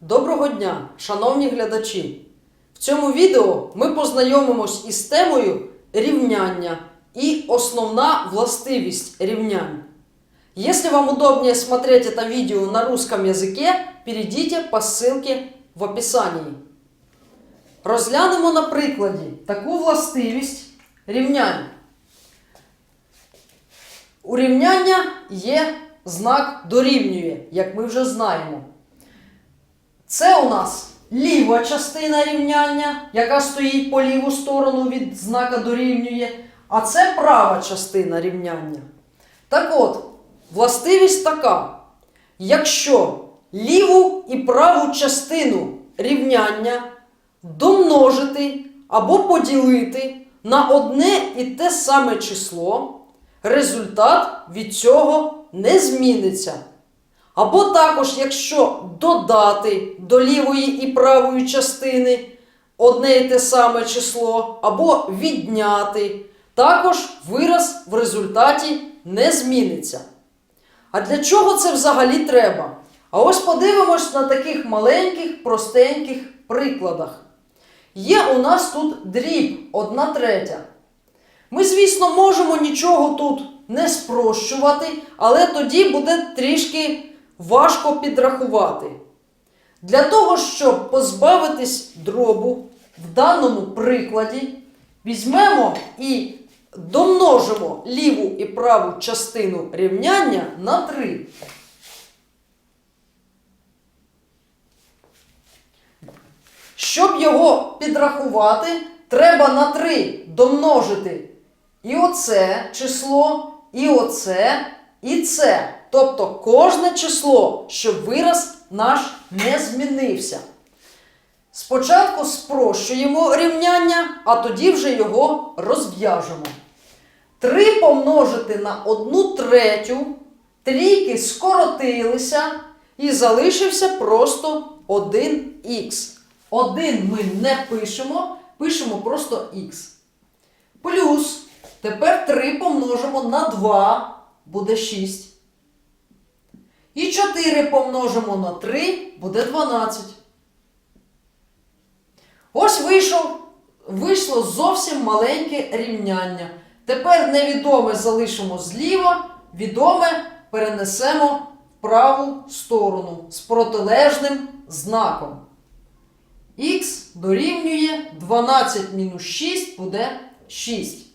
Доброго дня, шановні глядачі! В цьому відео ми познайомимось із темою рівняння и основна властивість рівнянь. Если вам удобнее смотреть это видео на русском языке, перейдите по ссылке в описании. Розглянемо на прикладі таку властивість рівнянь. У рівняння є знак дорівнює, як ми вже знаємо. Це у нас ліва частина рівняння, яка стоїть по ліву сторону від знака дорівнює, а це права частина рівняння. Так от, властивість така: якщо ліву і праву частину рівняння домножити або поділити на одне і те саме число, результат від цього не зміниться. Або також, якщо додати до лівої і правої частини одне і те саме число, або відняти, також вираз в результаті не зміниться. А для чого це взагалі треба? А ось подивимось на таких маленьких, простеньких прикладах. Є у нас тут дріб 1 третя. Ми, звісно, можемо нічого тут не спрощувати, але тоді буде трішки важко підрахувати. Для того, щоб позбавитись дробу в даному прикладі, візьмемо і домножимо ліву і праву частину рівняння на 3. Щоб його підрахувати, треба на 3 домножити і оце число, і оце, і це. Тобто кожне число, щоб вираз наш не змінився. Спочатку спрощуємо рівняння, а тоді вже його розв'яжемо. 3 помножити на 1 третю, трійки скоротилися і залишився просто 1х. 1 ми не пишемо, пишемо просто х. Плюс тепер 3 помножимо на 2, буде 6. І 4 помножимо на 3, буде 12. Ось вийшов, вийшло зовсім маленьке рівняння. Тепер невідоме залишимо зліва, відоме перенесемо в праву сторону з протилежним знаком. Х дорівнює 12 мінус 6 буде 6.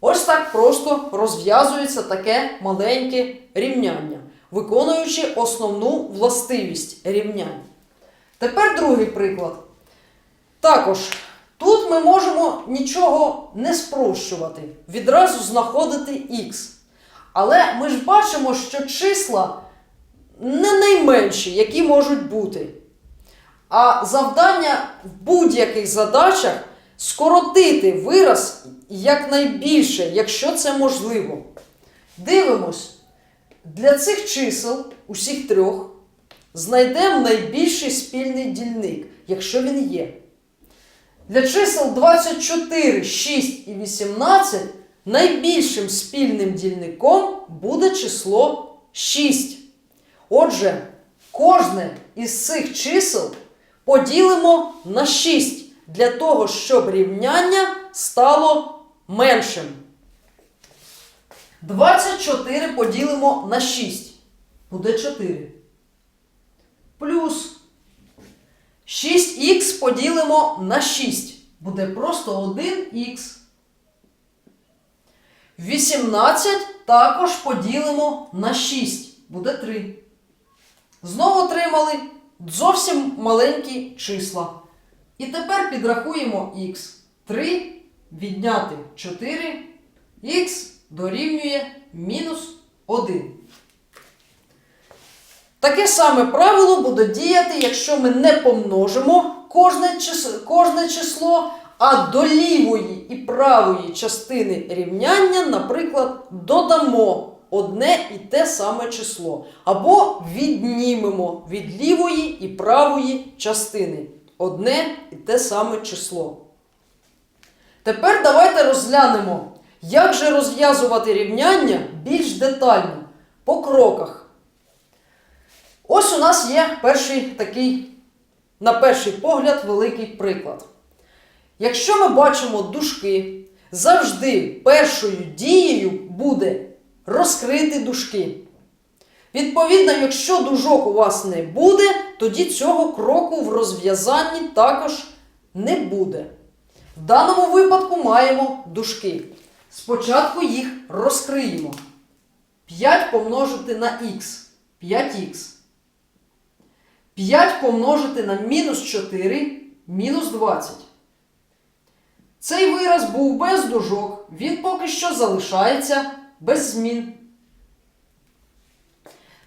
Ось так просто розв'язується таке маленьке рівняння, виконуючи основну властивість рівнянь. Тепер другий приклад. Також тут ми можемо нічого не спрощувати, відразу знаходити х. Але ми ж бачимо, що числа не найменші, які можуть бути. А завдання в будь-яких задачах скоротити вираз якнайбільше, якщо це можливо. Дивимось. Для цих чисел, усіх трьох, знайдемо найбільший спільний дільник, якщо він є. Для чисел 24, 6 і 18 найбільшим спільним дільником буде число 6. Отже, кожне із цих чисел поділимо на 6 для того, щоб рівняння стало меншим. 24 поділимо на 6. Буде 4. Плюс 6х поділимо на 6. Буде просто 1х. 18 також поділимо на 6. Буде 3. Знову отримали зовсім маленькі числа. І тепер підрахуємо х. 3 відняти 4, х дорівнює мінус 1. Таке саме правило буде діяти, якщо ми не помножимо кожне число, кожне число, а до лівої і правої частини рівняння, наприклад, додамо одне і те саме число. Або віднімемо від лівої і правої частини одне і те саме число. Тепер давайте розглянемо, як же розв'язувати рівняння більш детально, по кроках. Ось у нас є перший такий на перший погляд, великий приклад. Якщо ми бачимо дужки, завжди першою дією буде розкрити дужки. Відповідно, якщо дужок у вас не буде, тоді цього кроку в розв'язанні також не буде. В даному випадку маємо дужки. Спочатку їх розкриємо. 5 помножити на х 5х. 5 помножити на мінус 4 мінус 20. Цей вираз був без дужок, він поки що залишається без змін.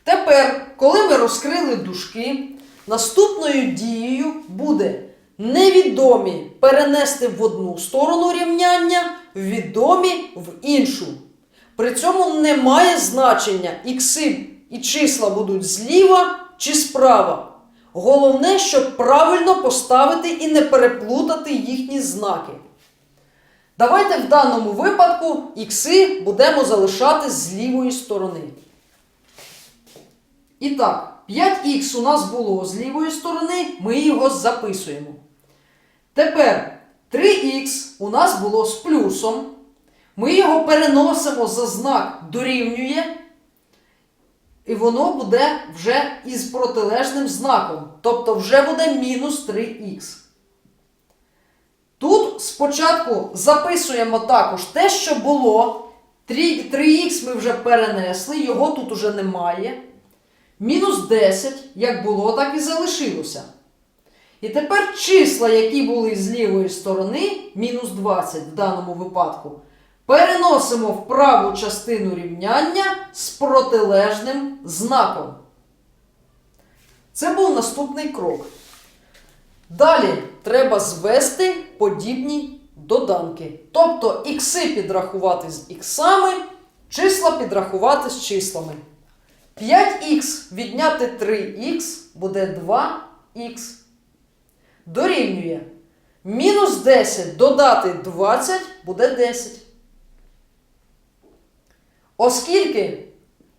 Тепер, коли ми розкрили дужки, наступною дією буде невідомі перенести в одну сторону рівняння, відомі в іншу. При цьому немає значення, ікси і числа будуть зліва чи справа. Головне, щоб правильно поставити і не переплутати їхні знаки. Давайте в даному випадку ікси будемо залишати з лівої сторони. І так, 5х у нас було з лівої сторони, ми його записуємо. Тепер 3х у нас було з плюсом. Ми його переносимо за знак дорівнює, і воно буде вже із протилежним знаком. Тобто вже буде мінус 3х. Тут спочатку записуємо також те, що було. 3х ми вже перенесли, його тут уже немає. Мінус 10, як було, так і залишилося. І тепер числа, які були з лівої сторони, мінус 20 в даному випадку, переносимо в праву частину рівняння з протилежним знаком. Це був наступний крок. Далі треба звести подібні доданки. Тобто ікси підрахувати з іксами, числа підрахувати з числами. 5х відняти 3х буде 2х. Дорівнює. Мінус 10 додати 20 буде 10. Оскільки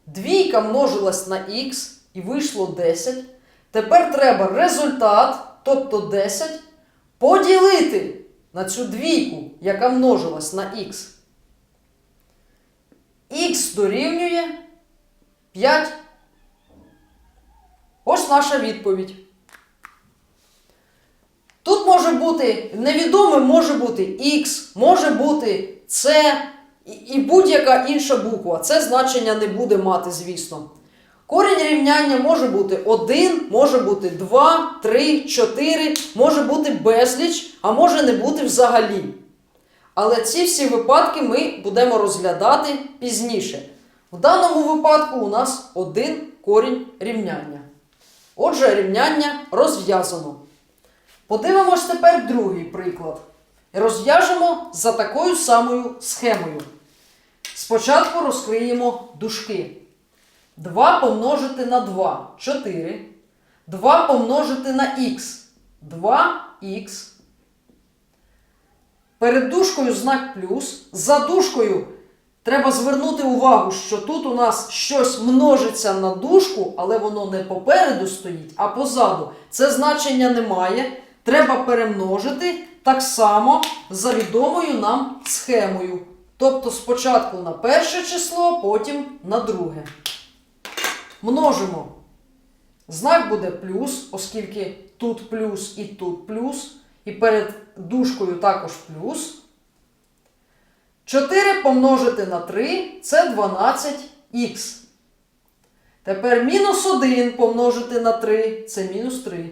двійка множилась на х і вийшло 10, тепер треба результат, тобто 10, поділити на цю двійку, яка множилась на х. Х дорівнює 5. Ось наша відповідь. Тут може бути невідомим може бути X, може бути і- і будь-яка інша буква. Це значення не буде мати, звісно. Корінь рівняння може бути 1, може бути 2, 3, 4, може бути безліч, а може не бути взагалі. Але ці всі випадки ми будемо розглядати пізніше. В даному випадку у нас один корінь рівняння. Отже, рівняння розв'язано. Подивимось тепер другий приклад. Розв'яжемо за такою самою схемою. Спочатку розкриємо дужки. 2 помножити на 2 4. 2 помножити на х 2х. Перед дужкою знак плюс. За дужкою треба звернути увагу, що тут у нас щось множиться на дужку, але воно не попереду стоїть, а позаду. Це значення немає. Треба перемножити так само за відомою нам схемою. Тобто спочатку на перше число, потім на друге. Множимо. Знак буде плюс, оскільки тут плюс і тут плюс. І перед дужкою також плюс. 4 помножити на 3 це 12х. Тепер мінус 1 помножити на 3 це мінус 3.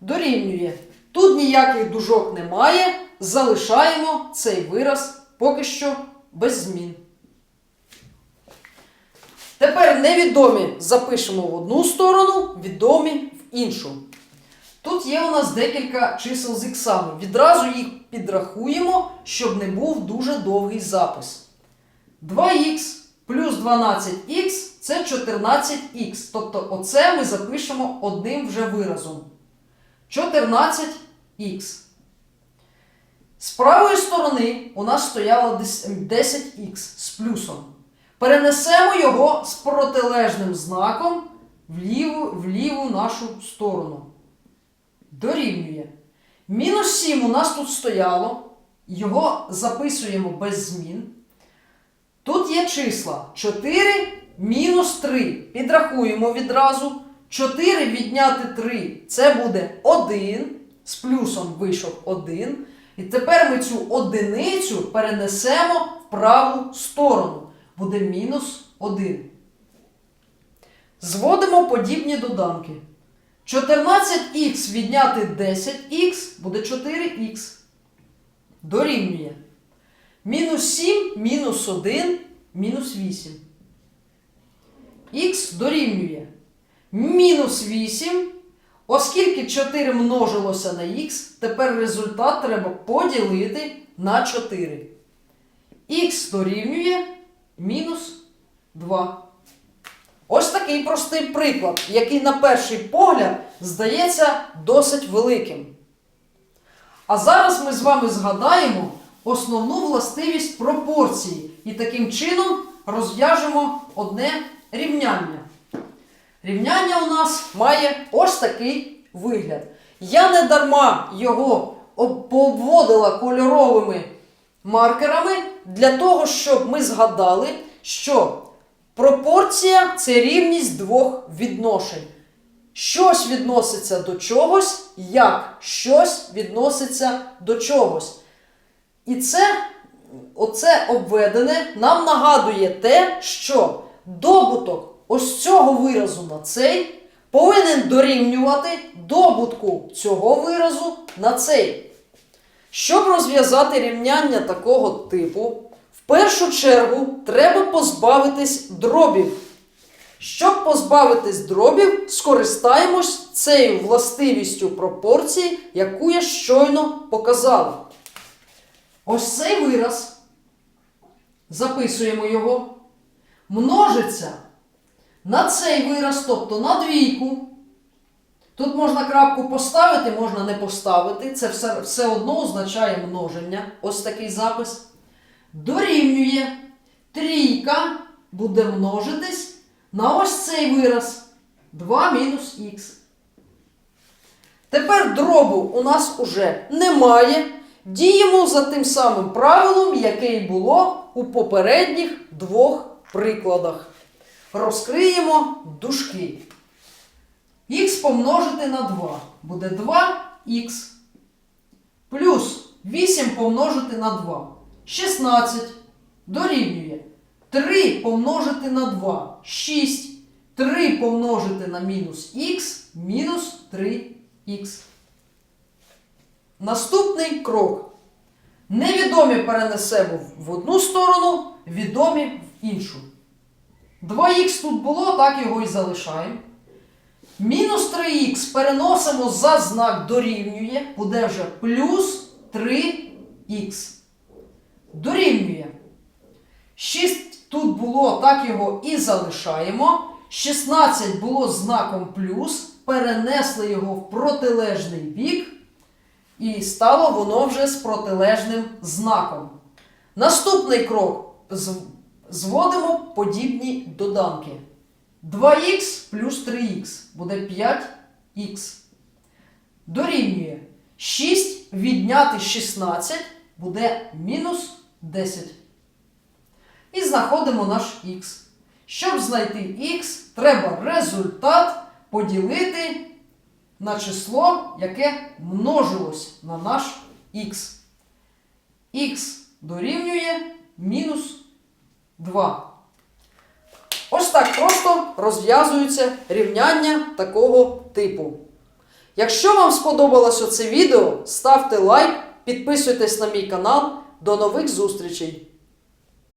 Дорівнює. Тут ніяких дужок немає. Залишаємо цей вираз поки що без змін. Тепер невідомі запишемо в одну сторону, відомі в іншу. Тут є у нас декілька чисел з іксами. Відразу їх підрахуємо, щоб не був дуже довгий запис. 2х плюс 12х це 14х. Тобто оце ми запишемо одним вже виразом. 14х. З правої сторони у нас стояло 10х з плюсом. Перенесемо його з протилежним знаком в ліву, в ліву нашу сторону. дорівнює. Мінус 7 у нас тут стояло. Його записуємо без змін. Тут є числа 4 мінус 3. Підрахуємо відразу. 4 відняти 3 це буде 1. З плюсом вийшов 1. І тепер ми цю одиницю перенесемо в праву сторону. Буде мінус 1. Зводимо подібні доданки. 14х відняти 10х буде 4х. Дорівнює. Мінус 7, мінус 1, мінус 8. Х дорівнює. Мінус 8. Оскільки 4 множилося на х, тепер результат треба поділити на 4. Х дорівнює мінус 2. Ось такий простий приклад, який на перший погляд здається досить великим. А зараз ми з вами згадаємо основну властивість пропорції і таким чином розв'яжемо одне рівняння. Рівняння у нас має ось такий вигляд. Я не дарма його пообводила кольоровими маркерами для того, щоб ми згадали, що пропорція це рівність двох відношень. Щось відноситься до чогось, як щось відноситься до чогось. І це, оце обведене нам нагадує те, що добуток ось цього виразу на цей повинен дорівнювати добутку цього виразу на цей. Щоб розв'язати рівняння такого типу, в першу чергу треба позбавитись дробів. Щоб позбавитись дробів, скористаємось цією властивістю пропорції, яку я щойно показала. Ось цей вираз, записуємо його, множиться на цей вираз, тобто на двійку. Тут можна крапку поставити, можна не поставити. Це все, все одно означає множення. Ось такий запис. Дорівнює трійка буде множитись на ось цей вираз 2 мінус х. Тепер дробу у нас уже немає. Діємо за тим самим правилом, яке й було у попередніх двох прикладах. Розкриємо дужки. Х помножити на 2 буде 2х. Плюс 8 помножити на 2. 16 дорівнює 3 помножити на 2. 6. 3 помножити на мінус х мінус 3х. Наступний крок. Невідомі перенесемо в одну сторону, відомі в іншу. 2х тут було, так його і залишаємо. Мінус 3х переносимо за знак дорівнює, буде вже плюс 3х. Дорівнює. 6 тут було, так його і залишаємо. 16 було знаком плюс, перенесли його в протилежний бік. І стало воно вже з протилежним знаком. Наступний крок. Зводимо подібні доданки. 2х плюс 3х буде 5х. Дорівнює 6 відняти 16 буде мінус 10. І знаходимо наш х. Щоб знайти х, треба результат поділити на число, яке множилось на наш х. х дорівнює мінус 2. Ось так просто розв'язуються рівняння такого типу. Якщо вам сподобалося це відео, ставте лайк, підписуйтесь на мій канал. До нових зустрічей!